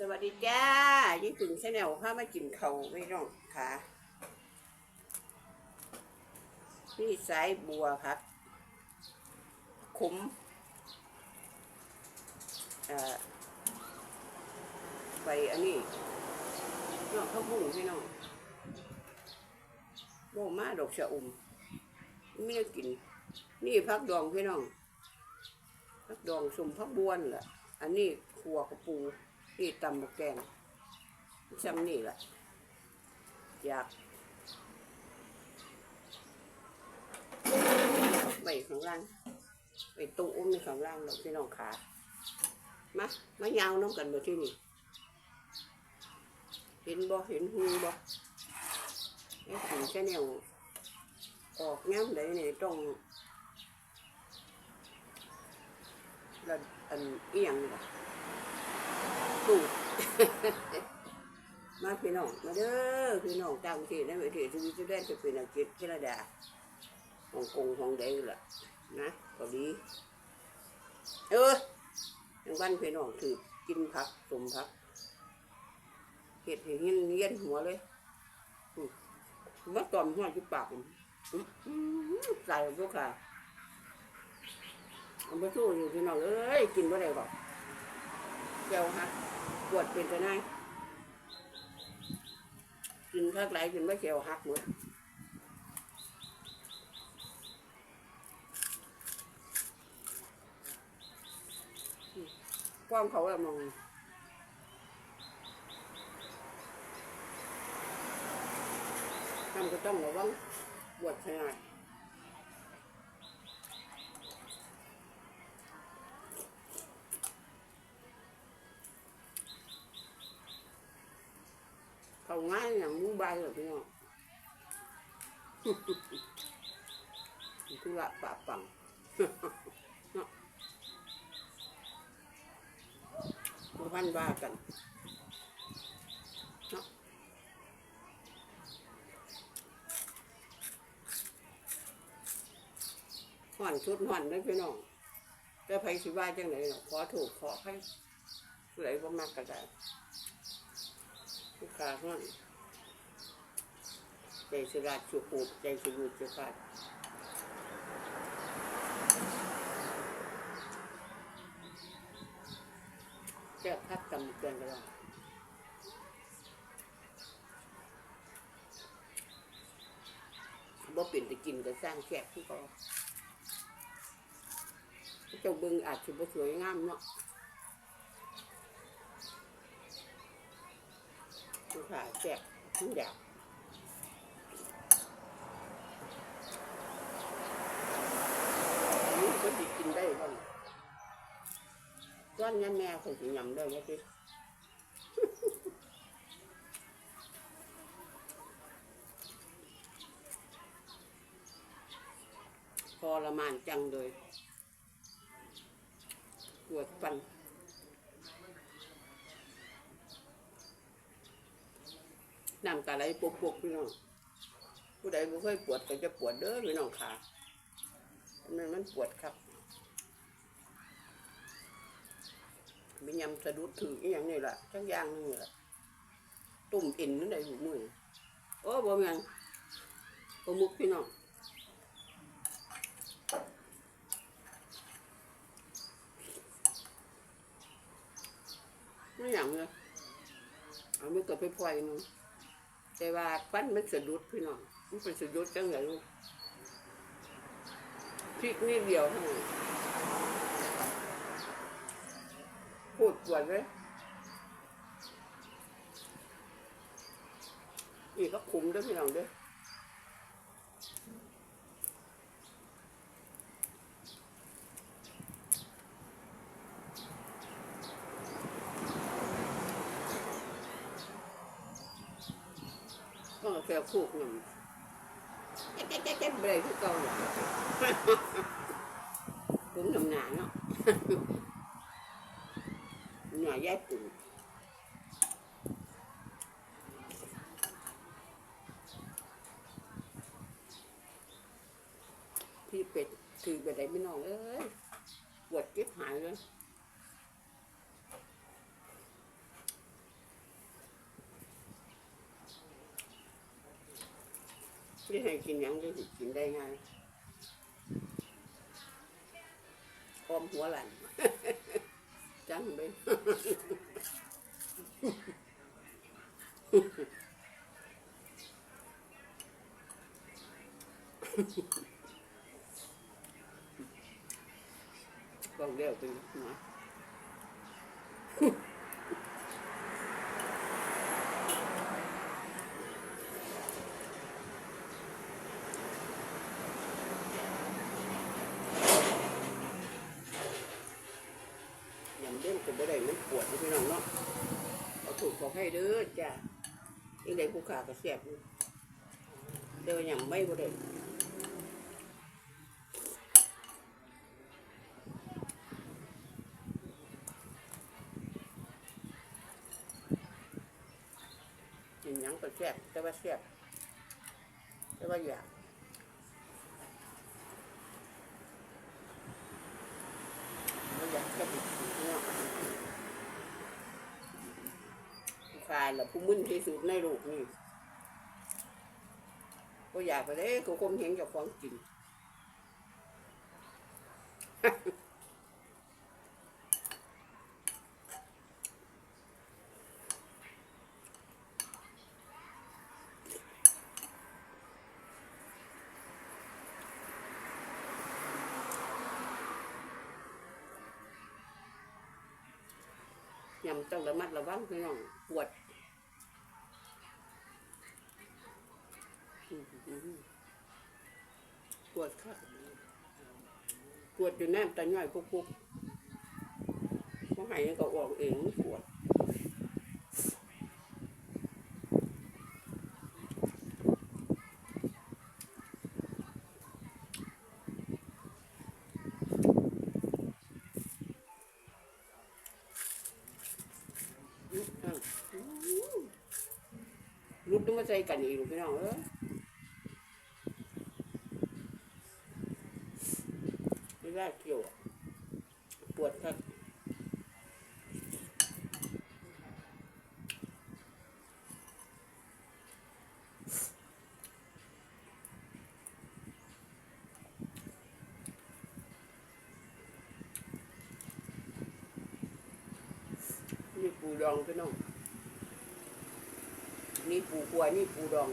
สวัสดีจ้ายี่ปุ่นชาแนลข้ามากินเขาไม่น้องค่ะ นี่สายบัวครับขมอ่อไปอันนี้น้องข้าวบุ้งพี่น้องโบมาดอกชะอุ่มไม่ได้กิน นี่พักดองพี่น้องพักดองสมพักบวนแหละอันนี้ขัวกระปู นี่ตำบักแกงซ้ำนี่แหละอยากไปข้างล่างไปตู้อุ้มในข้างล่างเราพี่น้องขามามายาวน้ำกันมาที่นี่เห็นบ่เห็นหูบ่ไอ้ถึงแค่แนวออกแง้มเลยนี่ต้องระอันเอียงบ่ ตูดมาพี่น้องมาเด้อพี่น้องต่างประเทศนะประเทศที่วิจะได้จะเป็นอังกฤษแคนาดาฮ่องกงฮ่องใดล่ะนะเกาหลีเออยังวันพี่น้องถือกินผักสมผักเห็ดเห็ดเงี้ยเงี้ยหัวเลยมว่าตอมหัวจุปากผมใส่พวกค่ะเอาไปสู้อยู่พี่น้องเอ้ยกินบ่ได้บอกเจ้าฮะ วดเป็นจะไงกินทักไหลกินไม่เขียวหักหมดความเขาอะมองทำก็ต้องระวังปวดขนาด เขาง่ายอย่างมูใบเหรอพี่น้องธุระปะปังเนาะมาพันว่ากันห่อนชุดห่อนเลยพี่น้องแต่ไผสิว่าจังไหนเนาะขอถูกขอให้ผู้ใดบ่มักก็ได้ ลูกค้าห้อนใจสลาดสุขูดใจสมุดสุขาดแก้าพัดกำเกินกันแล้วบ่เป็นจะกินก็สร้างแขกที่ก็เจ้าเบึงอาจจะบ่สวยงามเนาะ ลูกค้า แจกทุกอย่างนี่ก็ดีกินได้บ้างก้อนยันแม่เขาสิยำได้ไหมพี่ทรมานจังเลยปวดฟัน น้ำตาไหลปุกปกๆพี่น้องผู้ใดบ่เคยปวดก็จะปวดเด้อพี่น้องขามันมันปวดครับมียำสะดุดถืออย่างนี้แหละทั้งย่างนึงล่ะตุ่มอินนั่นได้หูมือโอ้บ่แม่นปลาหมึกพี่น้องไม่อย่างเลยเอามือกับไปปล่อยนึง แต่ว่าฟันมันสะดุดพี่น้องมันเป็นสะดุดจังไงลูกพริกนิดเดียวเท่านั้นพูดปวดเลยอีกก็คุมด้วยพี่น้องด้วย หน่อยแยกกลุ่มพี่เป็ดถือไปไหนไม่นอนเลยปวดเก็บหายเลยพี่ให้กินยังได้กินได้ไง อมหัวหลังจังไปบอกเดียวไปนะ ให้เด้อจ้ะยังไงกูขาก็เสียบดูเดินอย่างไม่บ่ได้กินยังก็สียบแต่ว่าเสียบแต่ว่าอยากบ่อยากจะไปกินเนาะ ขายแล้วผู้มึนที่สุดในโลกนี่ก็อยากไปเลยก็คงเห็นเจ้าของกินยำต้องระมัดระวังพี่น้องปวดอื้อหือ ปวดค่ะปวดอยู่แนมตาย่อยปุ๊บปุ๊บพอหายก็ออกเองปวดรุดต้องมาใส่กันอีกพี่น้องเอ้ย ไม่ได้เกี่ยว ปวดครับนี่ปูดองพี่น้อง นี่ปูกัวนี่ปูดอง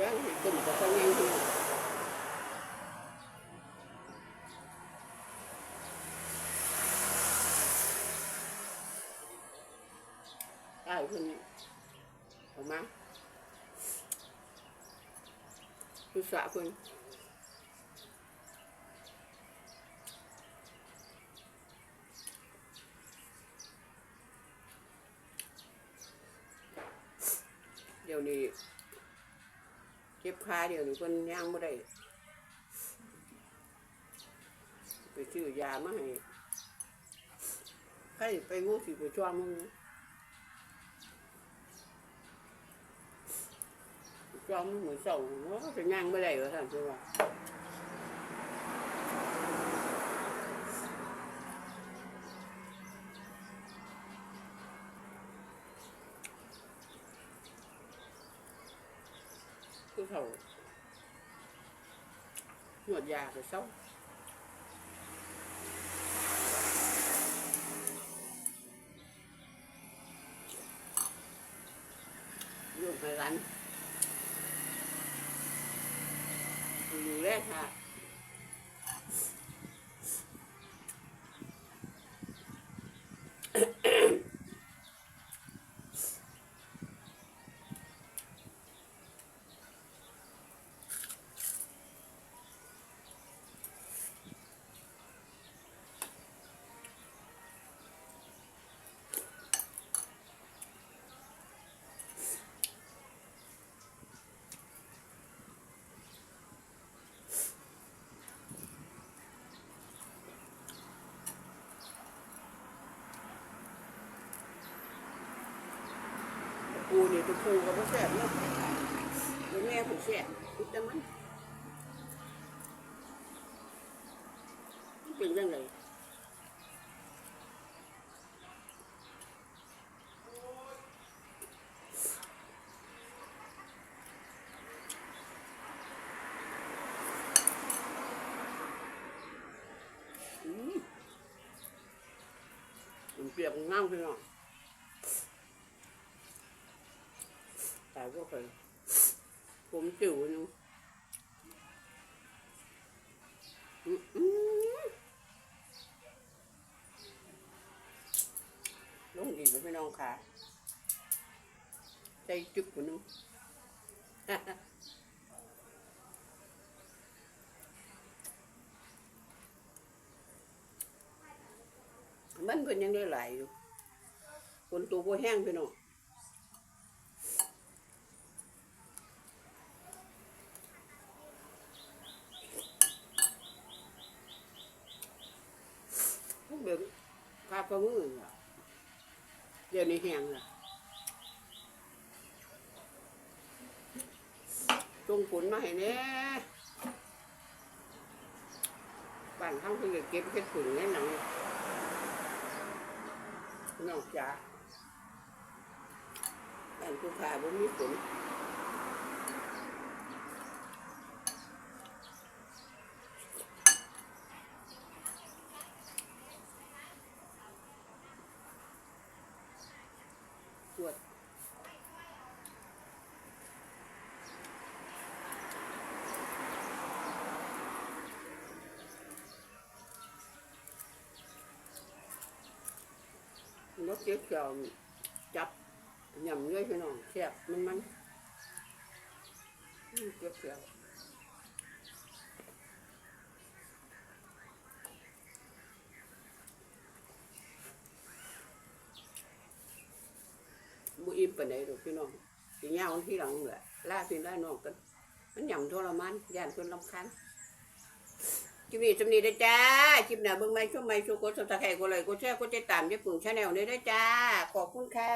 แล้วเห็นตุ่มกับข้าวเหนียวพี่น้องได้ขึ้นออกมา คือสระเพิ่นเดี๋ยวนี้เจ็บขาเดี๋ยวนี้คนย่างไม่ได้ไปซื้อยามาให้ใครไปงูสิไปช่วงมึง ช่วงมึงเหมือนเสาว่าจะย่าูเนี่ยตัวูก็บ่แซ่บเนาะตัวแม่ผู้แซ่บคิดแต่มันเป็นยังไงเปียกงามเลยเนาะ มอืมลงอีกแล้วพี่น้องค่ะใจจุ๊บคนนึงมันเพิ่นยังได้หลอยู่คนตัวบ่แห้งพี่น้อพวกเบิ่งคาปลามือเดี๋ยวนี้แห้งละจงผลมาให้แน่บ้านทั้งเพิ่นก็เก็บเฮ็ดผึ่งแน่หนังนอกจากบ้านผู้ขาบ่มีฝน เจ็บเกี่ยวจับยำเลยพี่น้องแซ่บมันมันเจ็บเกี่ยวบุอิ่มปานใดดอกพี่น้องสิย่างวันที่หลังแหละล่าพี่ล่าน้องกันมันหยำทรมานย่านคนลำคาญ คลิปนี้สำนีได้จ้าคลิปหน้าเบิ่งไม่ช่วงไม่ช่วงกดสับตะไคร้กดไลค์กดแชร์กดติดตามยี่ปุ่นชาแนลนี้ได้จ้า ขอบคุณค่ะ